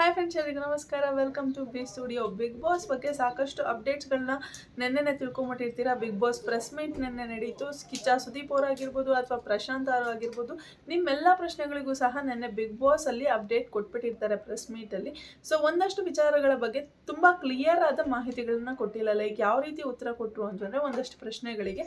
Hi friends ಎಲ್ಲರಿಗೂ ನಮಸ್ಕಾರ. Welcome to B studio Bigg Boss ಬಗ್ಗೆ ಸಾಕಷ್ಟು ಅಪ್ಡೇಟ್ಸ್ಗಳನ್ನ ನೆನ್ನೆನೆ ತಿಳ್ಕೊಂಬಿಟ್ಟಿರ್ತೀರಾ? ಬಿಗ್ ಬಾಸ್ ಪ್ರೆಸ್ ಮೀಟ್ ನೆನ್ನೆ ನಡೀತು. ಕಿಚ್ಚ ಸುದೀಪ್ ಅವರಾಗಿರ್ಬೋದು ಅಥವಾ ಪ್ರಶಾಂತ್ ಅವರು ಆಗಿರ್ಬೋದು ನಿಮ್ಮೆಲ್ಲ ಪ್ರಶ್ನೆಗಳಿಗೂ ಸಹ ನೆನ್ನೆ ಬಿಗ್ ಬಾಸ್ ಅಲ್ಲಿ ಅಪ್ಡೇಟ್ ಕೊಟ್ಬಿಟ್ಟಿರ್ತಾರೆ ಪ್ರೆಸ್ ಮೀಟಲ್ಲಿ ಸೊ ಒಂದಷ್ಟು ವಿಚಾರಗಳ ಬಗ್ಗೆ ತುಂಬ ಕ್ಲಿಯರ್ ಆದ ಮಾಹಿತಿಗಳನ್ನ ಕೊಟ್ಟಿಲ್ಲ. ಲೈಕ್ ಯಾವ ರೀತಿ ಉತ್ತರ ಕೊಟ್ಟರು ಅಂತಂದರೆ ಒಂದಷ್ಟು ಪ್ರಶ್ನೆಗಳಿಗೆ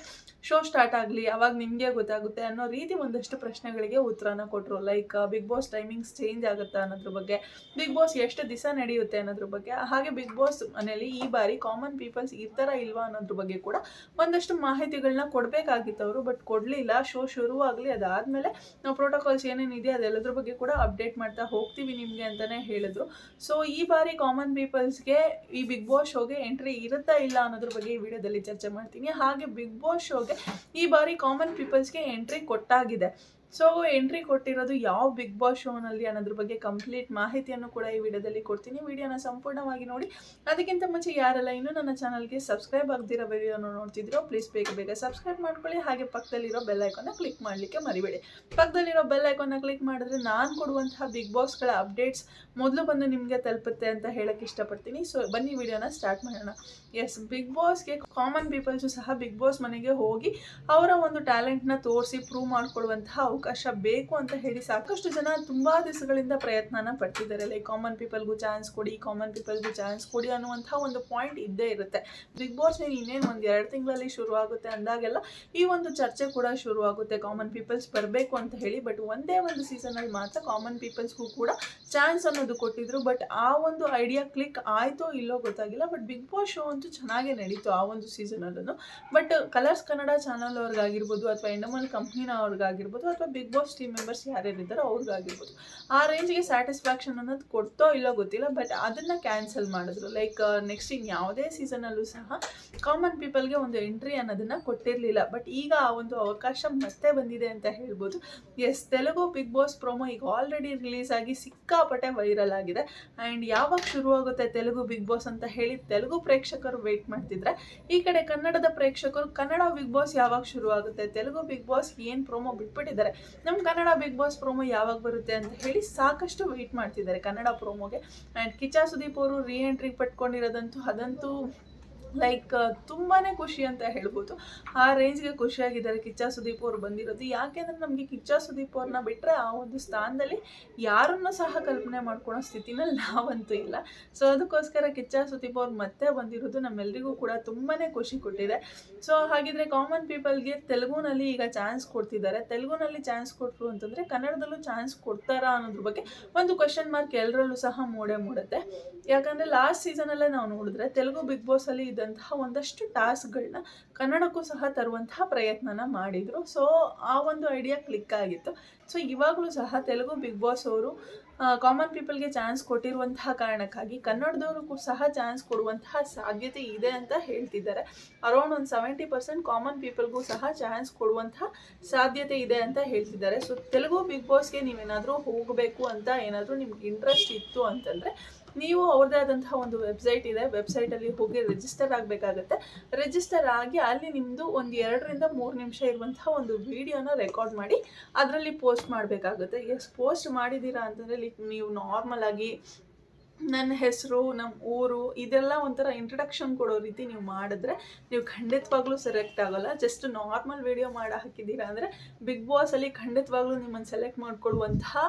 ಶೋ ಸ್ಟಾರ್ಟ್ ಆಗಲಿ, ಅವಾಗ ನಿಮಗೆ ಗೊತ್ತಾಗುತ್ತೆ ಅನ್ನೋ ರೀತಿ ಒಂದಷ್ಟು ಪ್ರಶ್ನೆಗಳಿಗೆ ಉತ್ತರನ ಕೊಟ್ಟರು like Bigg Boss timings change ಆಗುತ್ತಾ ಅನ್ನೋದ್ರ ಬಗ್ಗೆ. ಬಿಗ್ ಬಾಸ್ ಎಷ್ಟು ದಿವಸ ನಡೆಯುತ್ತೆ ಅನ್ನೋದ್ರ ಬಗ್ಗೆ, ಹಾಗೆ ಬಿಗ್ ಬಾಸ್ ಮನೇಲಿ ಈ ಬಾರಿ ಕಾಮನ್ ಪೀಪಲ್ಸ್ ಇರ್ತಾರ ಇಲ್ವಾ ಅನ್ನೋದ್ರ ಬಗ್ಗೆ ಕೂಡ ಒಂದಷ್ಟು ಮಾಹಿತಿಗಳನ್ನ ಕೊಡಬೇಕಾಗಿತ್ತು ಅವರು ಬಟ್ ಕೊಡಲಿಲ್ಲ. ಶೋ ಶುರುವಾಗಲಿ ಅದಾದಮೇಲೆ ನಾವು ಪ್ರೋಟೋಕಾಲ್ಸ್ ಏನೇನಿದೆ ಅದೆಲ್ಲದ್ರ ಬಗ್ಗೆ ಕೂಡ ಅಪ್ಡೇಟ್ ಮಾಡ್ತಾ ಹೋಗ್ತೀವಿ ನಿಮಗೆ ಅಂತಲೇ ಹೇಳಿದ್ರು ಸೊ ಈ ಬಾರಿ ಕಾಮನ್ ಪೀಪಲ್ಸ್ಗೆ ಈ ಬಿಗ್ ಬಾಸ್ ಶೋಗೆ ಎಂಟ್ರಿ ಇರುತ್ತಾ ಇಲ್ಲ ಅನ್ನೋದ್ರ ಬಗ್ಗೆ ಈ ವಿಡಿಯೋದಲ್ಲಿ ಚರ್ಚೆ ಮಾಡ್ತೀನಿ. ಹಾಗೆ ಬಿಗ್ ಬಾಸ್ ಶೋಗೆ ಈ ಬಾರಿ ಕಾಮನ್ ಪೀಪಲ್ಸ್ಗೆ ಎಂಟ್ರಿ ಕೊಟ್ಟಾಗಿದೆ. ಸೊ ಎಂಟ್ರಿ ಕೊಟ್ಟಿರೋದು ಯಾವ ಬಿಗ್ ಬಾಸ್ ಶೋನಲ್ಲಿ ಅನ್ನೋದ್ರ ಬಗ್ಗೆ ಕಂಪ್ಲೀಟ್ ಮಾಹಿತಿಯನ್ನು ಕೂಡ ಈ ವಿಡಿಯೋದಲ್ಲಿ ಕೊಡ್ತೀನಿ. ವಿಡಿಯೋನ ಸಂಪೂರ್ಣವಾಗಿ ನೋಡಿ. ಅದಕ್ಕಿಂತ ಮುಂಚೆ ಯಾರೆಲ್ಲ ಇನ್ನೂ ನನ್ನ ಚಾನಲ್ಗೆ ಸಬ್ಸ್ಕ್ರೈಬ್ ಆಗದಿರೋ ವಿಡಿಯೋನ ನೋಡ್ತಿದ್ರೋ ಪ್ಲೀಸ್ ಬೇಗ ಬೇಗ ಸಬ್ಸ್ಕ್ರೈಬ್ ಮಾಡ್ಕೊಳ್ಳಿ. ಹಾಗೆ ಪಕ್ಕದಲ್ಲಿರೋ ಬೆಲ್ ಐಕಾನ್ನ ಕ್ಲಿಕ್ ಮಾಡಲಿಕ್ಕೆ ಮರಿಬೇಡಿ. ಪಕ್ಕದಲ್ಲಿರೋ ಬೆಲ್ ಐಕಾನ್ನ ಕ್ಲಿಕ್ ಮಾಡಿದ್ರೆ ನಾನು ಕೊಡುವಂತಹ ಬಿಗ್ ಬಾಸ್ಗಳ ಅಪ್ಡೇಟ್ಸ್ ಮೊದಲು ಬಂದು ನಿಮಗೆ ತಲುಪುತ್ತೆ ಅಂತ ಹೇಳಕ್ಕೆ ಇಷ್ಟಪಡ್ತೀನಿ. ಸೊ ಬನ್ನಿ ವಿಡಿಯೋನ ಸ್ಟಾರ್ಟ್ ಮಾಡೋಣ. ಎಸ್ ಬಿಗ್ ಬಾಸ್ಗೆ ಕಾಮನ್ ಪೀಪಲ್ಸು ಸಹ ಬಿಗ್ ಬಾಸ್ ಮನೆಗೆ ಹೋಗಿ ಅವರ ಒಂದು ಟ್ಯಾಲೆಂಟ್ನ ತೋರಿಸಿ ಪ್ರೂವ್ ಮಾಡ್ಕೊಳ್ಳುವಂತಹ ಅವಕಾಶ ಬೇಕು ಅಂತ ಹೇಳಿ ಸಾಕಷ್ಟು ಜನ ತುಂಬ ದಿವಸಗಳಿಂದ ಪ್ರಯತ್ನನ ಪಟ್ಟಿದ್ದಾರೆ ಲೈಕ್ ಕಾಮನ್ ಪೀಪಲ್ಗೂ ಚಾನ್ಸ್ ಕೊಡಿ ಕಾಮನ್ ಪೀಪಲ್ಗೂ ಚಾನ್ಸ್ ಕೊಡಿ ಅನ್ನುವಂಥ ಒಂದು ಪಾಯಿಂಟ್ ಇದ್ದೇ ಇರುತ್ತೆ. ಬಿಗ್ ಬಾಸ್ ಇನ್ನೇನು ಒಂದು ಎರಡು ತಿಂಗಳಲ್ಲಿ ಶುರು ಆಗುತ್ತೆ ಅಂದಾಗೆಲ್ಲ ಈ ಒಂದು ಚರ್ಚೆ ಕೂಡ ಶುರು ಆಗುತ್ತೆ ಕಾಮನ್ ಪೀಪಲ್ಸ್ ಬರಬೇಕು ಅಂತ ಹೇಳಿ ಬಟ್ ಒಂದೇ ಒಂದು ಸೀಸನಲ್ಲಿ ಮಾತ್ರ ಕಾಮನ್ ಪೀಪಲ್ಸ್ಗೂ ಕೂಡ ಚಾನ್ಸ್ ಅನ್ನೋದು ಕೊಟ್ಟಿದ್ರು. ಬಟ್ ಆ ಒಂದು ಐಡಿಯಾ ಕ್ಲಿಕ್ ಆಯಿತೋ ಇಲ್ಲೋ ಗೊತ್ತಾಗಿಲ್ಲ. ಬಟ್ ಬಿಗ್ ಬಾಸ್ ಶೋ ಅಂತೂ ಚೆನ್ನಾಗೇ ನಡೀತು ಆ ಒಂದು ಸೀಸನಲ್ಲೂ ಬಟ್ ಕಲರ್ಸ್ ಕನ್ನಡ ಚಾನಲ್ ಅವ್ರಿಗಾಗಿರ್ಬೋದು, ಅಥವಾ ಎಂಡಮಲ್ ಕಂಪ್ನಿನ ಅವ್ರಿಗಾಗಿರ್ಬೋದು ಅಥವಾ ಬಿಗ್ ಬಾಸ್ ಟೀಮ್ ಮೆಂಬರ್ಸ್ ಯಾರ್ಯಾರಿದ್ದಾರೋ ಅವ್ರಿಗಾಗಿರ್ಬೋದು ಆ ರೇಂಜ್ಗೆ ಸ್ಯಾಟಿಸ್ಫ್ಯಾಕ್ಷನ್ ಅನ್ನೋದು ಕೊಡ್ತೋ ಇಲ್ಲೋ ಗೊತ್ತಿಲ್ಲ ಬಟ್ ಅದನ್ನು ಕ್ಯಾನ್ಸಲ್ ಮಾಡಿದ್ರು. ಲೈಕ್ ನೆಕ್ಸ್ಟ್ ಇನ್ ಯಾವುದೇ ಸೀಸನಲ್ಲೂ ಸಹ ಕಾಮನ್ ಪೀಪಲ್ಗೆ ಒಂದು ಎಂಟ್ರಿ ಅನ್ನೋದನ್ನು ಕೊಟ್ಟಿರಲಿಲ್ಲ. ಬಟ್ ಈಗ ಆ ಒಂದು ಅವಕಾಶ ಮತ್ತೆ ಬಂದಿದೆ ಅಂತ ಹೇಳ್ಬೋದು. Yes Telugu Bigg Boss promo ಈಗ ಆಲ್ರೆಡಿ ರಿಲೀಸ್ ಆಗಿ ಸಿಕ್ಕಾಪಟ್ಟೆ ವೈರಲ್ ಆಗಿದೆ. ಆ್ಯಂಡ್ ಯಾವಾಗ ಶುರುವಾಗುತ್ತೆ ತೆಲುಗು ಬಿಗ್ ಬಾಸ್ ಅಂತ ಹೇಳಿ ತೆಲುಗು ಪ್ರೇಕ್ಷಕರು ವೆಯ್ಟ್ ಮಾಡ್ತಿದ್ರೆ, ಈ ಕಡೆ ಕನ್ನಡದ ಪ್ರೇಕ್ಷಕರು ಕನ್ನಡ ಬಿಗ್ ಬಾಸ್ ಯಾವಾಗ ಶುರುವಾಗುತ್ತೆ, ತೆಲುಗು ಬಿಗ್ ಬಾಸ್ ಏನು ಪ್ರೊಮೋ ಬಿಟ್ಬಿಟ್ಟಿದ್ದಾರೆ ನಮ್ಮ ಕನ್ನಡ ಬಿಗ್ ಬಾಸ್ ಪ್ರೋಮೋ ಯಾವಾಗ ಬರುತ್ತೆ ಅಂತ ಹೇಳಿ ಸಾಕಷ್ಟು ವೆಯ್ಟ್ ಮಾಡ್ತಿದ್ದಾರೆ ಕನ್ನಡ ಪ್ರೋಮೋಗೆ. ಆ್ಯಂಡ್ ಕಿಚ್ಚ ಸುದೀಪ್ ಅವರು ರೀ ಎಂಟ್ರಿ ಪಟ್ಕೊಂಡಿರೋದಂತೂ ಅದಂತೂ ಲೈಕ್ ತುಂಬಾ ಖುಷಿ ಅಂತ ಹೇಳ್ಬೋದು. ಆ ರೇಂಜ್ಗೆ ಖುಷಿಯಾಗಿದ್ದಾರೆ ಕಿಚ್ಚ ಸುದೀಪ್ ಅವರು ಬಂದಿರೋದು. ಯಾಕೆಂದರೆ ನಮಗೆ ಕಿಚ್ಚ ಸುದೀಪ್ ಅವ್ರನ್ನ ಬಿಟ್ಟರೆ ಆ ಒಂದು ಸ್ಥಾನದಲ್ಲಿ ಯಾರನ್ನು ಸಹ ಕಲ್ಪನೆ ಮಾಡ್ಕೊಳ್ಳೋ ಸ್ಥಿತಿನಲ್ಲಿ ನಾವಂತೂ ಇಲ್ಲ. ಸೊ ಅದಕ್ಕೋಸ್ಕರ ಕಿಚ್ಚ ಸುದೀಪ್ ಅವ್ರು ಮತ್ತೆ ಬಂದಿರೋದು ನಮ್ಮೆಲ್ರಿಗೂ ಕೂಡ ತುಂಬಾ ಖುಷಿ ಕೊಟ್ಟಿದೆ. ಸೊ ಹಾಗಿದ್ರೆ ಕಾಮನ್ ಪೀಪಲ್ಗೆ ತೆಲುಗುನಲ್ಲಿ ಈಗ ಚಾನ್ಸ್ ಕೊಡ್ತಿದ್ದಾರೆ. ತೆಲುಗುನಲ್ಲಿ ಚಾನ್ಸ್ ಕೊಟ್ಟರು ಅಂತಂದರೆ ಕನ್ನಡದಲ್ಲೂ ಚಾನ್ಸ್ ಕೊಡ್ತಾರಾ ಅನ್ನೋದ್ರ ಬಗ್ಗೆ ಒಂದು ಕ್ವಶನ್ ಮಾರ್ಕ್ ಎಲ್ಲರಲ್ಲೂ ಸಹ ಮೂಡೇ ಮೂಡುತ್ತೆ. ಯಾಕಂದರೆ ಲಾಸ್ಟ್ ಸೀಸನಲ್ಲೇ ನಾವು ನೋಡಿದ್ರೆ ತೆಲುಗು ಬಿಗ್ ಬಾಸಲ್ಲಿ ಇದ್ದಂತಹ ಒಂದಷ್ಟು ಟಾಸ್ಕ್ಗಳನ್ನ ಕನ್ನಡಕ್ಕೂ ಸಹ ತರುವಂತಹ ಪ್ರಯತ್ನನ ಮಾಡಿದರು. ಸೊ, ಆ ಒಂದು ಐಡಿಯಾ ಕ್ಲಿಕ್ ಆಗಿತ್ತು. ಸೊ, ಇವಾಗಲೂ ಸಹ ತೆಲುಗು ಬಿಗ್ ಬಾಸ್ ಅವರು ಕಾಮನ್ ಪೀಪಲ್ಗೆ ಚಾನ್ಸ್ ಕೊಟ್ಟಿರುವಂತಹ ಕಾರಣಕ್ಕಾಗಿ ಕನ್ನಡದವ್ರಿಗೂ ಸಹ ಚಾನ್ಸ್ ಕೊಡುವಂತಹ ಸಾಧ್ಯತೆ ಇದೆ ಅಂತ ಹೇಳ್ತಿದ್ದಾರೆ. ಅರೌಂಡ್ ಒಂದು ಸೆವೆಂಟಿ ಪರ್ಸೆಂಟ್ ಕಾಮನ್ ಪೀಪಲ್ಗೂ ಸಹ ಚಾನ್ಸ್ ಕೊಡುವಂತಹ ಸಾಧ್ಯತೆ ಇದೆ ಅಂತ ಹೇಳ್ತಿದ್ದಾರೆ. ಸೊ, ತೆಲುಗು ಬಿಗ್ ಬಾಸ್ಗೆ ನೀವೇನಾದರೂ ಹೋಗಬೇಕು ಅಂತ ಏನಾದರೂ ನಿಮ್ಗೆ ಇಂಟ್ರೆಸ್ಟ್ ಇತ್ತು ಅಂತಂದರೆ ನೀವು ಅವ್ರದ್ದೇ ಆದಂತಹ ಒಂದು ವೆಬ್ಸೈಟ್ ಇದೆ. ವೆಬ್ಸೈಟಲ್ಲಿ ಹೋಗಿ ರಿಜಿಸ್ಟರ್ ಆಗಬೇಕಾಗತ್ತೆ. ರಿಜಿಸ್ಟರ್ ಆಗಿ ಅಲ್ಲಿ ನಿಮ್ಮದು ಒಂದು ಎರಡರಿಂದ ಮೂರು ನಿಮಿಷ ಇರುವಂತಹ ಒಂದು ವಿಡಿಯೋನ ರೆಕಾರ್ಡ್ ಮಾಡಿ, ಅದರಲ್ಲಿ ಪೋಸ್ಟ್ ಮಾಡಬೇಕಾಗುತ್ತೆ. ಎಸ್ ಪೋಸ್ಟ್ ಮಾಡಿದ್ದೀರಾ ಅಂತಂದರೆ ಲೈಕ್ ನೀವು ನಾರ್ಮಲ್ ಆಗಿ ನನ್ನ ಹೆಸರು ನಮ್ಮ ಊರು, ಇದೆಲ್ಲ ಒಂಥರ ಇಂಟ್ರಡಕ್ಷನ್ ಕೊಡೋ ರೀತಿ ನೀವು ಮಾಡಿದ್ರೆ ನೀವು ಖಂಡಿತವಾಗ್ಲೂ ಸೆಲೆಕ್ಟ್ ಆಗೋಲ್ಲ. ಜಸ್ಟ್ ನಾರ್ಮಲ್ ವಿಡಿಯೋ ಮಾಡಿ ಹಾಕಿದ್ದೀರಾ ಅಂದರೆ ಬಿಗ್ ಬಾಸಲ್ಲಿ ಖಂಡಿತವಾಗ್ಲೂ ನಿಮ್ಮನ್ನು ಸೆಲೆಕ್ಟ್ ಮಾಡಿಕೊಡುವಂತಹ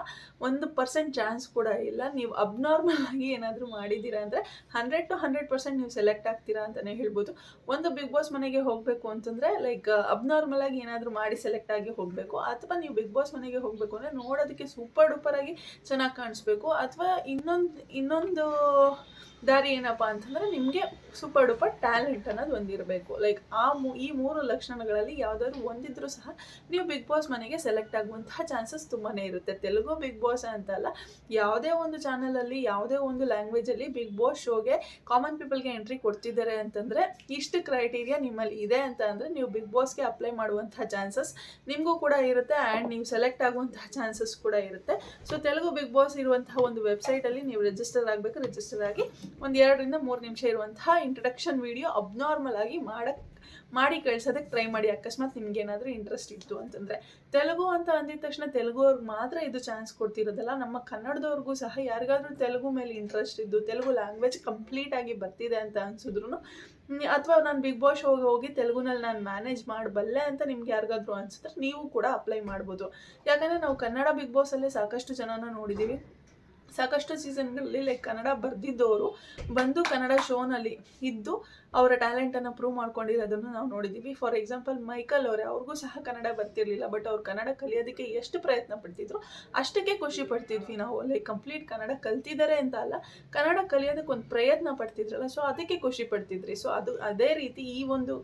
ಒಂದು ಪರ್ಸೆಂಟ್ ಚಾನ್ಸ್ ಕೂಡ ಇಲ್ಲ. ನೀವು ಅಬ್ನಾರ್ಮಲ್ ಆಗಿ ಏನಾದರೂ ಮಾಡಿದ್ದೀರಾ ಅಂದರೆ ಹಂಡ್ರೆಡ್ ಟು ಹಂಡ್ರೆಡ್ ಪರ್ಸೆಂಟ್ ನೀವು ಸೆಲೆಕ್ಟ್ ಆಗ್ತೀರಾ ಅಂತಲೇ ಹೇಳ್ಬೋದು. ಒಂದು ಬಿಗ್ ಬಾಸ್ ಮನೆಗೆ ಹೋಗಬೇಕು ಅಂತಂದರೆ ಲೈಕ್ ಅಬ್ನಾರ್ಮಲ್ ಆಗಿ ಏನಾದರೂ ಮಾಡಿ ಸೆಲೆಕ್ಟ್ ಆಗಿ ಹೋಗಬೇಕು. ಅಥವಾ ನೀವು ಬಿಗ್ ಬಾಸ್ ಮನೆಗೆ ಹೋಗಬೇಕು ಅಂದರೆ ನೋಡೋದಕ್ಕೆ ಸೂಪರ್ ಡೂಪರ್ ಆಗಿ ಚೆನ್ನಾಗಿ ಕಾಣಿಸ್ಬೇಕು. ಅಥವಾ ಇನ್ನೊಂದು ಇನ್ನೊಂದು ಇನ್ನೊಂದು ದಾರಿ ಏನಪ್ಪ ಅಂತಂದರೆ ನಿಮಗೆ ಸೂಪರ್ ಡೂಪರ್ ಟ್ಯಾಲೆಂಟ್ ಅನ್ನೋದು ಒಂದಿರಬೇಕು. ಲೈಕ್ ಆ ಮೂ, ಈ ಮೂರು ಲಕ್ಷಣಗಳಲ್ಲಿ ಯಾವುದಾದ್ರು ಒಂದಿದ್ರೂ ಸಹ ನೀವು ಬಿಗ್ ಬಾಸ್ ಮನೆಗೆ ಸೆಲೆಕ್ಟ್ ಆಗುವಂತಹ ಚಾನ್ಸಸ್ ತುಂಬಾ ಇರುತ್ತೆ. ತೆಲುಗು ಬಿಗ್ ಬಾಸ್ ಅಂತಲ್ಲ, ಯಾವುದೇ ಒಂದು ಚಾನಲಲ್ಲಿ ಯಾವುದೇ ಒಂದು ಲ್ಯಾಂಗ್ವೇಜಲ್ಲಿ ಬಿಗ್ ಬಾಸ್ ಶೋಗೆ ಕಾಮನ್ ಪೀಪಲ್ಗೆ ಎಂಟ್ರಿ ಕೊಡ್ತಿದ್ದಾರೆ ಅಂತಂದರೆ ಇಷ್ಟು ಕ್ರೈಟೀರಿಯಾ ನಿಮ್ಮಲ್ಲಿ ಇದೆ ಅಂತ ಅಂದರೆ ನೀವು ಬಿಗ್ ಬಾಸ್ಗೆ ಅಪ್ಲೈ ಮಾಡುವಂತಹ ಚಾನ್ಸಸ್ ನಿಮಗೂ ಕೂಡ ಇರುತ್ತೆ ಆ್ಯಂಡ್ ನೀವು ಸೆಲೆಕ್ಟ್ ಆಗುವಂತಹ ಚಾನ್ಸಸ್ ಕೂಡ ಇರುತ್ತೆ. ಸೊ ತೆಲುಗು ಬಿಗ್ ಬಾಸ್ ಇರುವಂತಹ ಒಂದು ವೆಬ್ಸೈಟಲ್ಲಿ ನೀವು ರಿಜಿಸ್ಟರ್ ಆಗಬೇಕು. ರಿಜಿಸ್ಟರ್ ಆಗಿ ಒಂದು ಎರಡರಿಂದ ಮೂರು ನಿಮಿಷ ಇರುವಂತಹ ಇಂಟ್ರಡಕ್ಷನ್ ವಿಡಿಯೋ ಅಬ್ನಾರ್ಮಲ್ ಆಗಿ ಮಾಡಕ್ಕೆ ಮಾಡಿ ಕಳ್ಸೋದಕ್ಕೆ ಟ್ರೈ ಮಾಡಿ. ಅಕಸ್ಮಾತ್ ನಿಮ್ಗೆ ಏನಾದರೂ ಇಂಟ್ರೆಸ್ಟ್ ಇತ್ತು ಅಂತಂದರೆ. ತೆಲುಗು ಅಂತ ಅಂದಿದ ತಕ್ಷಣ ತೆಲುಗು ಅವ್ರಿಗೆ ಮಾತ್ರ ಇದು ಚಾನ್ಸ್ ಕೊಡ್ತಿರೋದಲ್ಲ. ನಮ್ಮ ಕನ್ನಡದವ್ರಿಗೂ ಸಹ ಯಾರಿಗಾದ್ರೂ ತೆಲುಗು ಮೇಲೆ ಇಂಟ್ರೆಸ್ಟ್ ಇದ್ದು, ತೆಲುಗು ಲ್ಯಾಂಗ್ವೇಜ್ ಕಂಪ್ಲೀಟ್ ಆಗಿ ಬರ್ತಿದೆ ಅಂತ ಅನ್ಸಿದ್ರು ಅಥವಾ ನಾನು ಬಿಗ್ ಬಾಸ್ ಹೋಗಿ ಹೋಗಿ ತೆಲುಗುನಲ್ಲಿ ನಾನು ಮ್ಯಾನೇಜ್ ಮಾಡಬಲ್ಲೆ ಅಂತ ನಿಮ್ಗೆ ಯಾರಿಗಾದರೂ ಅನ್ಸಿದ್ರೆ ನೀವು ಕೂಡ ಅಪ್ಲೈ ಮಾಡ್ಬೋದು. ಯಾಕಂದರೆ ನಾವು ಕನ್ನಡ ಬಿಗ್ ಬಾಸಲ್ಲೇ ಸಾಕಷ್ಟು ಜನನ ನೋಡಿದ್ದೀವಿ ಸಾಕಷ್ಟು ಸೀಸನ್ಗಳಲ್ಲಿ ಲೈಕ್ ಕನ್ನಡ ಬರ್ದಿದ್ದವರು ಬಂದು ಕನ್ನಡ ಶೋನಲ್ಲಿ ಇದ್ದು ಅವರ ಟ್ಯಾಲೆಂಟನ್ನು ಪ್ರೂವ್ ಮಾಡ್ಕೊಂಡಿರೋದನ್ನು ನಾವು ನೋಡಿದ್ದೀವಿ ಫಾರ್ ಎಕ್ಸಾಂಪಲ್ ಮೈಕಲ್ ಅವರೇ, ಅವ್ರಿಗೂ ಸಹ ಕನ್ನಡ ಬರ್ತಿರಲಿಲ್ಲ ಬಟ್ ಅವ್ರು ಕನ್ನಡ ಕಲಿಯೋದಕ್ಕೆ ಎಷ್ಟು ಪ್ರಯತ್ನ ಪಡ್ತಿದ್ರು, ಅಷ್ಟಕ್ಕೆ ಖುಷಿ ಪಡ್ತಿದ್ವಿ ನಾವು. ಲೈಕ್ ಕಂಪ್ಲೀಟ್ ಕನ್ನಡ ಕಲ್ತಿದ್ದಾರೆ ಅಂತ ಅಲ್ಲ, ಕನ್ನಡ ಕಲಿಯೋದಕ್ಕೆ ಒಂದು ಪ್ರಯತ್ನ ಪಡ್ತಿದ್ರಲ್ಲ ಸೊ ಅದಕ್ಕೆ ಖುಷಿ ಪಡ್ತಿದ್ರಿ. ಸೊ ಅದು ಅದೇ ರೀತಿ ಈ ಒಂದು,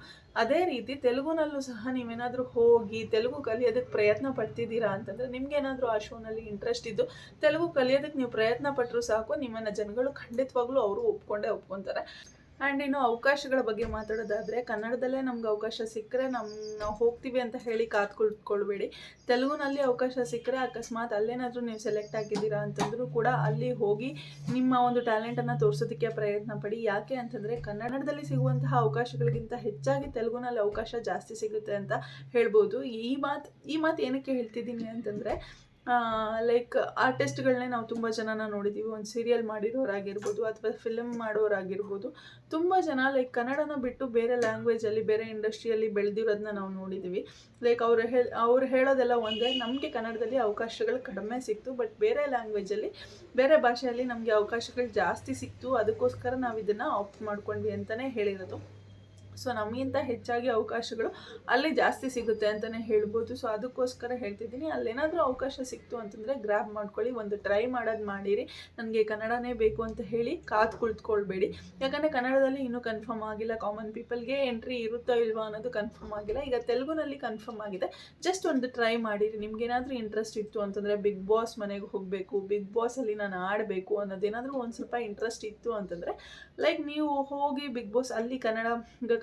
ಅದೇ ರೀತಿ ತೆಲುಗುನಲ್ಲೂ ಸಹ ನೀವೇನಾದರೂ ಹೋಗಿ ತೆಲುಗು ಕಲಿಯೋದಕ್ಕೆ ಪ್ರಯತ್ನ ಪಡ್ತಿದ್ದೀರಾ ಅಂತಂದರೆ ನಿಮ್ಗೇನಾದರೂ ಆ ಶೋನಲ್ಲಿ ಇಂಟ್ರೆಸ್ಟ್ ಇದ್ದು, ತೆಲುಗು ಕಲಿಯೋದಕ್ಕೆ ನೀವು ಪ್ರಯತ್ನ ಪಟ್ಟರು ಸಾಕು, ನಿಮ್ಮನ್ನು ಜನಗಳು ಖಂಡಿತವಾಗ್ಲೂ ಅವರು ಒಪ್ಕೊಂಡೇ ಒಪ್ಕೊತಾರೆ. ಆ್ಯಂಡ್ ಇನ್ನು ಅವಕಾಶಗಳ ಬಗ್ಗೆ ಮಾತಾಡೋದಾದರೆ, ಕನ್ನಡದಲ್ಲೇ ನಮ್ಗೆ ಅವಕಾಶ ಸಿಕ್ಕರೆ ನಮ್ಮ ನಾವು ಹೋಗ್ತೀವಿ ಅಂತ ಹೇಳಿ ಕಾದು ಕುಳ್ಕೊಳ್ಬೇಡಿ ತೆಲುಗುನಲ್ಲಿ ಅವಕಾಶ ಸಿಕ್ಕರೆ ಅಕಸ್ಮಾತ್ ಅಲ್ಲೇನಾದರೂ ನೀವು ಸೆಲೆಕ್ಟ್ ಆಗಿದ್ದೀರಾ ಅಂತಂದರೂ ಕೂಡ ಅಲ್ಲಿ ಹೋಗಿ ನಿಮ್ಮ ಒಂದು ಟ್ಯಾಲೆಂಟನ್ನು ತೋರಿಸೋದಕ್ಕೆ ಪ್ರಯತ್ನ ಪಡಿ. ಯಾಕೆ ಅಂತಂದರೆ, ಕನ್ನಡದಲ್ಲಿ ಸಿಗುವಂತಹ ಅವಕಾಶಗಳಿಗಿಂತ ಹೆಚ್ಚಾಗಿ ತೆಲುಗುನಲ್ಲಿ ಅವಕಾಶ ಜಾಸ್ತಿ ಸಿಗುತ್ತೆ ಅಂತ ಹೇಳ್ಬೋದು. ಈ ಮಾತು ಈ ಮಾತು ಏನಕ್ಕೆ ಹೇಳ್ತಿದ್ದೀನಿ ಅಂತಂದರೆ ಲೈಕ್ ಆರ್ಟಿಸ್ಟ್ಗಳನ್ನೇ ನಾವು ತುಂಬ ಜನನ ನೋಡಿದ್ದೀವಿ ಒಂದು ಸೀರಿಯಲ್ ಮಾಡಿರೋರಾಗಿರ್ಬೋದು ಅಥವಾ ಫಿಲಮ್ ಮಾಡೋರಾಗಿರ್ಬೋದು. ತುಂಬ ಜನ ಲೈಕ್ ಕನ್ನಡನ ಬಿಟ್ಟು ಬೇರೆ ಲ್ಯಾಂಗ್ವೇಜಲ್ಲಿ ಬೇರೆ ಇಂಡಸ್ಟ್ರಿಯಲ್ಲಿ ಬೆಳೆದಿರೋದನ್ನ ನಾವು ನೋಡಿದ್ದೀವಿ ಲೈಕ್ ಅವರು ಹೇಳಿ ಅವ್ರು ಹೇಳೋದೆಲ್ಲ ಒಂದೇ, ನಮಗೆ ಕನ್ನಡದಲ್ಲಿ ಅವಕಾಶಗಳು ಕಡಿಮೆ ಸಿಕ್ತು ಬಟ್ ಬೇರೆ ಲ್ಯಾಂಗ್ವೇಜಲ್ಲಿ ಬೇರೆ ಭಾಷೆಯಲ್ಲಿ ನಮಗೆ ಅವಕಾಶಗಳು ಜಾಸ್ತಿ ಸಿಕ್ತು. ಅದಕ್ಕೋಸ್ಕರ ನಾವು ಇದನ್ನು ಆಪ್ಟ್ ಮಾಡ್ಕೊಂಡ್ವಿ ಅಂತಲೇ ಹೇಳಿರೋದು. ಸೊ ನಮಗಿಂತ ಹೆಚ್ಚಾಗಿ ಅವಕಾಶಗಳು ಅಲ್ಲಿ ಜಾಸ್ತಿ ಸಿಗುತ್ತೆ ಅಂತಲೇ ಹೇಳ್ಬೋದು. ಸೊ ಅದಕ್ಕೋಸ್ಕರ ಹೇಳ್ತಿದ್ದೀನಿ, ಅಲ್ಲೇನಾದರೂ ಅವಕಾಶ ಸಿಕ್ತು ಅಂತಂದರೆ ಗ್ರ್ಯಾಬ್ ಮಾಡ್ಕೊಳ್ಳಿ, ಒಂದು ಟ್ರೈ ಮಾಡೋದು ಮಾಡಿರಿ. ನನಗೆ ಕನ್ನಡನೇ ಬೇಕು ಅಂತ ಹೇಳಿ ಕಾದು ಕುಳಿತುಕೊಳ್ಬೇಡಿ. ಯಾಕಂದರೆ ಕನ್ನಡದಲ್ಲಿ ಇನ್ನೂ ಕನ್ಫರ್ಮ್ ಆಗಿಲ್ಲ ಕಾಮನ್ ಪೀಪಲ್ಗೆ ಎಂಟ್ರಿ ಇರುತ್ತೋ ಇಲ್ವೋ ಅನ್ನೋದು ಕನ್ಫರ್ಮ್ ಆಗಿಲ್ಲ. ಈಗ ತೆಲುಗುನಲ್ಲಿ ಕನ್ಫರ್ಮ್ ಆಗಿದೆ. ಜಸ್ಟ್ ಒಂದು ಟ್ರೈ ಮಾಡಿರಿ. ನಿಮ್ಗೇನಾದರೂ ಇಂಟ್ರೆಸ್ಟ್ ಇತ್ತು ಅಂತಂದರೆ ಬಿಗ್ ಬಾಸ್ ಮನೆಗೆ ಹೋಗಬೇಕು ಬಿಗ್ ಬಾಸಲ್ಲಿ ನಾನು ಆಡಬೇಕು ಅನ್ನೋದೇನಾದರೂ ಒಂದು ಸ್ವಲ್ಪ ಇಂಟ್ರೆಸ್ಟ್ ಇತ್ತು ಅಂತಂದರೆ ಲೈಕ್ ನೀವು ಹೋಗಿ ಬಿಗ್ ಬಾಸ್ ಅಲ್ಲಿ ಕನ್ನಡ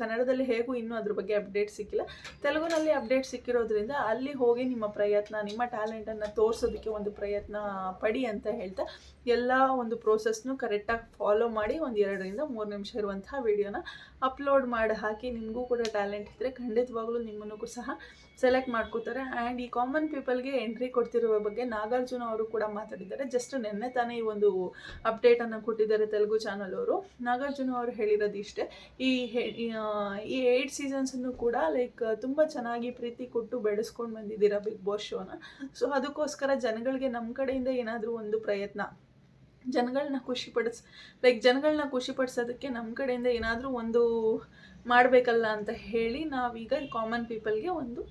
ಕನ್ನಡದಲ್ಲಿ ಹೇಗೂ ಇನ್ನೂ ಅದ್ರ ಬಗ್ಗೆ ಅಪ್ಡೇಟ್ ಸಿಕ್ಕಿಲ್ಲ. ತೆಲುಗುನಲ್ಲಿ ಅಪ್ಡೇಟ್ ಸಿಕ್ಕಿರೋದ್ರಿಂದ ಅಲ್ಲಿ ಹೋಗಿ ನಿಮ್ಮ ಪ್ರಯತ್ನ, ನಿಮ್ಮ ಟ್ಯಾಲೆಂಟನ್ನು ತೋರಿಸೋದಕ್ಕೆ ಒಂದು ಪ್ರಯತ್ನ ಪಡಿ ಅಂತ ಹೇಳ್ತಾ ಎಲ್ಲ ಒಂದು ಪ್ರೋಸೆಸ್ನು ಕರೆಕ್ಟಾಗಿ ಫಾಲೋ ಮಾಡಿ ಒಂದು ಎರಡರಿಂದ ಮೂರು ನಿಮಿಷ ಇರುವಂತಹ ವಿಡಿಯೋನ ಅಪ್ಲೋಡ್ ಮಾಡಿ ಹಾಕಿ ನಿಮಗೂ ಕೂಡ ಟ್ಯಾಲೆಂಟ್ ಇದ್ದರೆ ಖಂಡಿತವಾಗ್ಲೂ ನಿಮ್ಮನ್ನು ಸಹ ಸೆಲೆಕ್ಟ್ ಮಾಡ್ಕೋತಾರೆ. ಆ್ಯಂಡ್ ಈ ಕಾಮನ್ ಪೀಪಲ್ಗೆ ಎಂಟ್ರಿ ಕೊಡ್ತಿರುವ ಬಗ್ಗೆ ನಾಗಾರ್ಜುನ ಅವರು ಕೂಡ ಮಾತಾಡಿದ್ದಾರೆ. ಜಸ್ಟ್ ನಿನ್ನೆ ತಾನೇ ಈ ಒಂದು ಅಪ್ಡೇಟನ್ನು ಕೊಟ್ಟಿದ್ದಾರೆ ತೆಲುಗು ಚಾನಲ್ ಅವರು. ನಾಗಾರ್ಜುನ ಅವರು ಹೇಳಿರೋದು ಇಷ್ಟೇ. ಈ ಈ, ಏಟ್ ಸೀಸನ್ಸನ್ನು ಕೂಡ ಲೈಕ್ ತುಂಬ ಚೆನ್ನಾಗಿ ಪ್ರೀತಿ ಕೊಟ್ಟು ಬೆಳೆಸ್ಕೊಂಡು ಬಂದಿದ್ದೀರಾ ಬಿಗ್ ಬಾಸ್ ಶೋನ. ಸೊ ಅದಕ್ಕೋಸ್ಕರ ಜನಗಳಿಗೆ ನಮ್ಮ ಕಡೆಯಿಂದ ಏನಾದರೂ ಒಂದು ಪ್ರಯತ್ನ ಜನಗಳನ್ನ ಖುಷಿಪಡಿಸ್ ಲೈಕ್ ಜನಗಳನ್ನ ಖುಷಿಪಡಿಸೋದಕ್ಕೆ ನಮ್ಮ ಕಡೆಯಿಂದ ಏನಾದರೂ ಒಂದು ಮಾಡಬೇಕಲ್ಲ ಅಂತ ಹೇಳಿ ನಾವೀಗ ಕಾಮನ್ ಪೀಪಲ್ಗೆ ಒಂದು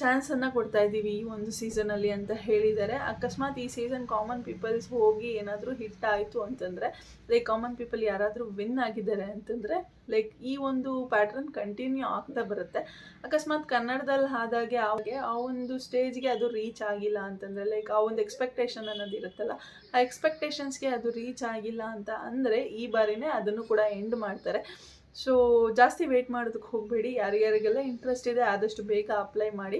ಚಾನ್ಸನ್ನು ಕೊಡ್ತಾ ಇದ್ದೀವಿ ಈ ಒಂದು ಸೀಸನಲ್ಲಿ ಅಂತ ಹೇಳಿದ್ದಾರೆ. ಅಕಸ್ಮಾತ್ ಈ ಸೀಸನ್ ಕಾಮನ್ ಪೀಪಲ್ಸ್ ಹೋಗಿ ಏನಾದರೂ ಹಿಟ್ ಆಯಿತು ಅಂತಂದರೆ ಲೈಕ್ ಕಾಮನ್ ಪೀಪಲ್ ಯಾರಾದರೂ ವಿನ್ ಆಗಿದ್ದಾರೆ ಅಂತಂದರೆ ಲೈಕ್ ಈ ಒಂದು ಪ್ಯಾಟ್ರನ್ ಕಂಟಿನ್ಯೂ ಆಗ್ತಾ ಬರುತ್ತೆ. ಅಕಸ್ಮಾತ್ ಕನ್ನಡದಲ್ಲಿ ಆದಾಗೆ ಅವಾಗೆ ಆ ಒಂದು ಸ್ಟೇಜ್ಗೆ ಅದು ರೀಚ್ ಆಗಿಲ್ಲ ಅಂತಂದರೆ ಲೈಕ್ ಆ ಒಂದು ಎಕ್ಸ್ಪೆಕ್ಟೇಷನ್ ಅನ್ನೋದು ಇರುತ್ತಲ್ಲ, ಆ ಎಕ್ಸ್ಪೆಕ್ಟೇಷನ್ಸ್ಗೆ ಅದು ರೀಚ್ ಆಗಿಲ್ಲ ಅಂತ ಅಂದರೆ ಈ ಬಾರಿನೇ ಅದನ್ನು ಕೂಡ ಎಂಡ್ ಮಾಡ್ತಾರೆ. ಸೊ ಜಾಸ್ತಿ ವೆಯ್ಟ್ ಮಾಡೋದಕ್ಕೆ ಹೋಗಬೇಡಿ. ಯಾರ್ಯಾರಿಗೆಲ್ಲ ಇಂಟ್ರೆಸ್ಟ್ ಇದೆ, ಆದಷ್ಟು ಬೇಗ ಅಪ್ಲೈ ಮಾಡಿ.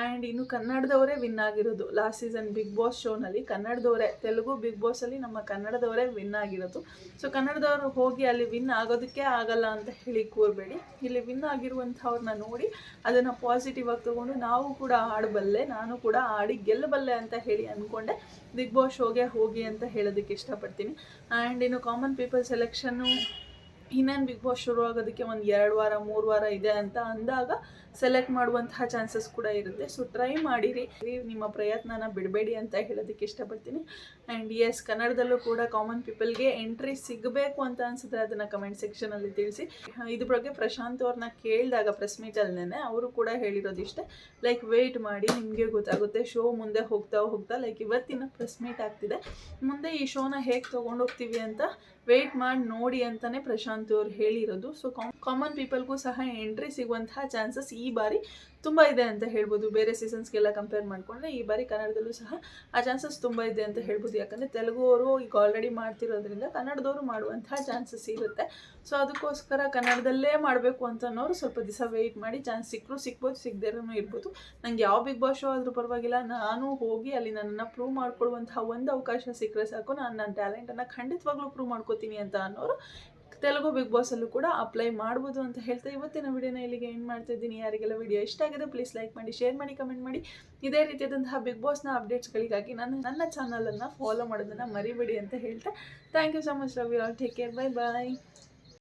ಆ್ಯಂಡ್ ಇನ್ನು ಕನ್ನಡದವರೇ ವಿನ್ ಆಗಿರೋದು. ಲಾಸ್ಟ್ ಸೀಸನ್ ಬಿಗ್ ಬಾಸ್ ಶೋನಲ್ಲಿ ಕನ್ನಡದವರೇ, ತೆಲುಗು ಬಿಗ್ ಬಾಸಲ್ಲಿ ನಮ್ಮ ಕನ್ನಡದವರೇ ವಿನ್ ಆಗಿರೋದು. ಸೊ ಕನ್ನಡದವರು ಹೋಗಿ ಅಲ್ಲಿ ವಿನ್ ಆಗೋದಕ್ಕೆ ಆಗಲ್ಲ ಅಂತ ಹೇಳಿ ಕೂರಬೇಡಿ. ಇಲ್ಲಿ ವಿನ್ ಆಗಿರುವಂಥವ್ರನ್ನ ನೋಡಿ, ಅದನ್ನು ಪಾಸಿಟಿವ್ ಆಗಿ ತೊಗೊಂಡು ನಾವು ಕೂಡ ಆಡಬಲ್ಲೆ, ನಾನು ಕೂಡ ಆಡಿ ಗೆಲ್ಲಬಲ್ಲೆ ಅಂತ ಹೇಳಿ ಅಂದ್ಕೊಂಡೆ ಬಿಗ್ ಬಾಸ್ ಶೋಗೆ ಹೋಗಿ ಅಂತ ಹೇಳೋದಕ್ಕೆ ಇಷ್ಟಪಡ್ತೀನಿ. ಆ್ಯಂಡ್ ಇನ್ನು ಕಾಮನ್ ಪೀಪಲ್ ಸೆಲೆಕ್ಷನ್ನು ಇನ್ನೇನು ಬಿಗ್ ಬಾಸ್ ಶುರು ಆಗೋದಕ್ಕೆ ಒಂದು ಎರಡು ವಾರ ಮೂರು ವಾರ ಇದೆ ಅಂತ ಅಂದಾಗ ಸೆಲೆಕ್ಟ್ ಮಾಡುವಂತಹ ಚಾನ್ಸಸ್ ಕೂಡ ಇರುತ್ತೆ. ಸೊ ಟ್ರೈ ಮಾಡಿರಿ. ನಿಮ್ಮ ಪ್ರಯತ್ನನ ಬಿಡಬೇಡಿ ಅಂತ ಹೇಳೋದಕ್ಕೆ ಇಷ್ಟಪಡ್ತೀನಿ. ಆ್ಯಂಡ್ ಎಸ್ ಕನ್ನಡದಲ್ಲೂ ಕೂಡ ಕಾಮನ್ ಪೀಪಲ್ಗೆ ಎಂಟ್ರಿ ಸಿಗಬೇಕು ಅಂತ ಅನಿಸಿದ್ರೆ ಅದನ್ನು ಕಮೆಂಟ್ ಸೆಕ್ಷನಲ್ಲಿ ತಿಳಿಸಿ. ಇದ್ರ ಬಗ್ಗೆ ಪ್ರಶಾಂತ್ ಅವ್ರನ್ನ ಕೇಳಿದಾಗ ಪ್ರೆಸ್ ಮೀಟಲ್ನೇ ಅವರು ಕೂಡ ಹೇಳಿರೋದು ಇಷ್ಟೇ. ಲೈಕ್ ವೆಯ್ಟ್ ಮಾಡಿ, ನಿಮಗೆ ಗೊತ್ತಾಗುತ್ತೆ. ಶೋ ಮುಂದೆ ಹೋಗ್ತಾ ಹೋಗ್ತಾ ಲೈಕ್ ಇವತ್ತಿನ ಪ್ರೆಸ್ ಮೀಟ್ ಆಗ್ತಿದೆ. ಮುಂದೆ ಈ ಶೋನ ಹೇಗೆ ತೊಗೊಂಡೋಗ್ತೀವಿ ಅಂತ ವೆಯ್ಟ್ ಮಾಡಿ, ನೋಡಿ ಅಂತಲೇ ಪ್ರಶಾಂತ್ ಅವ್ರು ಹೇಳಿರೋದು. ಸೊ ಕಾಮನ್ ಪೀಪಲ್ಗೂ ಸಹ ಎಂಟ್ರಿ ಸಿಗುವಂತಹ ಚಾನ್ಸಸ್ ಈ ಬಾರಿ ತುಂಬ ಇದೆ ಅಂತ ಹೇಳ್ಬೋದು. ಬೇರೆ ಸೀಸನ್ಸ್ಗೆಲ್ಲ ಕಂಪೇರ್ ಮಾಡಿಕೊಂಡ್ರೆ ಈ ಬಾರಿ ಕನ್ನಡದಲ್ಲೂ ಸಹ ಆ ಚಾನ್ಸಸ್ ತುಂಬ ಇದೆ ಅಂತ ಹೇಳ್ಬೋದು. ಯಾಕಂದರೆ ತೆಲುಗು ಅವರು ಈಗ ಆಲ್ರೆಡಿ ಮಾಡ್ತಿರೋದ್ರಿಂದ ಕನ್ನಡದವರು ಮಾಡುವಂತಹ ಚಾನ್ಸಸ್ ಇರುತ್ತೆ. ಸೊ ಅದಕ್ಕೋಸ್ಕರ ಕನ್ನಡದಲ್ಲೇ ಮಾಡಬೇಕು ಅಂತ ಅನ್ನೋರು ಸ್ವಲ್ಪ ದಿವಸ ವೆಯ್ಟ್ ಮಾಡಿ ಚಾನ್ಸ್ ಸಿಕ್ಕರೂ ಸಿಗ್ಬೋದು ಸಿಗದೇರೂ ಇರ್ಬೋದು. ನಂಗೆ ಯಾವ ಬಿಗ್ ಬಾಸ್ ಶೋ ಆದರೂ ಪರವಾಗಿಲ್ಲ. ನಾನು ಹೋಗಿ ಅಲ್ಲಿ ನನ್ನನ್ನು ಪ್ರೂವ್ ಮಾಡ್ಕೊಳ್ಳುವಂತಹ ಒಂದು ಅವಕಾಶ ಸಿಕ್ಕರೆ ಸಾಕು. ನಾನು ನನ್ನ ಟ್ಯಾಲೆಂಟನ್ನು ಖಂಡಿತವಾಗ್ಲೂ ಪ್ರೂವ್ ಮಾಡ್ಕೋತೀನಿ ಅಂತ ಅನ್ನೋರು ತೆಲುಗು ಬಿಗ್ ಬಾಸಲ್ಲೂ ಕೂಡ ಅಪ್ಲೈ ಮಾಡ್ಬೋದು ಅಂತ ಹೇಳ್ತಾ ಇವತ್ತಿನ ವಿಡಿಯೋನ ಇಲ್ಲಿಗೆ ಎಂಡ್ ಮಾಡ್ತಾ ಇದ್ದೀನಿ. ಯಾರಿಗೆಲ್ಲ ವಿಡಿಯೋ ಇಷ್ಟ ಆಗಿದೆ ಪ್ಲೀಸ್ ಲೈಕ್ ಮಾಡಿ ಶೇರ್ ಮಾಡಿ ಕಮೆಂಟ್ ಮಾಡಿ. ಇದೇ ರೀತಿಯಾದಂತಹ ಬಿಗ್ ಬಾಸ್ನ ಅಪ್ಡೇಟ್ಸ್ಗಳಿಗಾಗಿ ನನ್ನ ನನ್ನ ಚಾನಲನ್ನು ಫಾಲೋ ಮಾಡೋದನ್ನು ಮರಿಬೇಡಿ ಅಂತ ಹೇಳ್ತಾ. Thank you so much Ravi all take care bye bye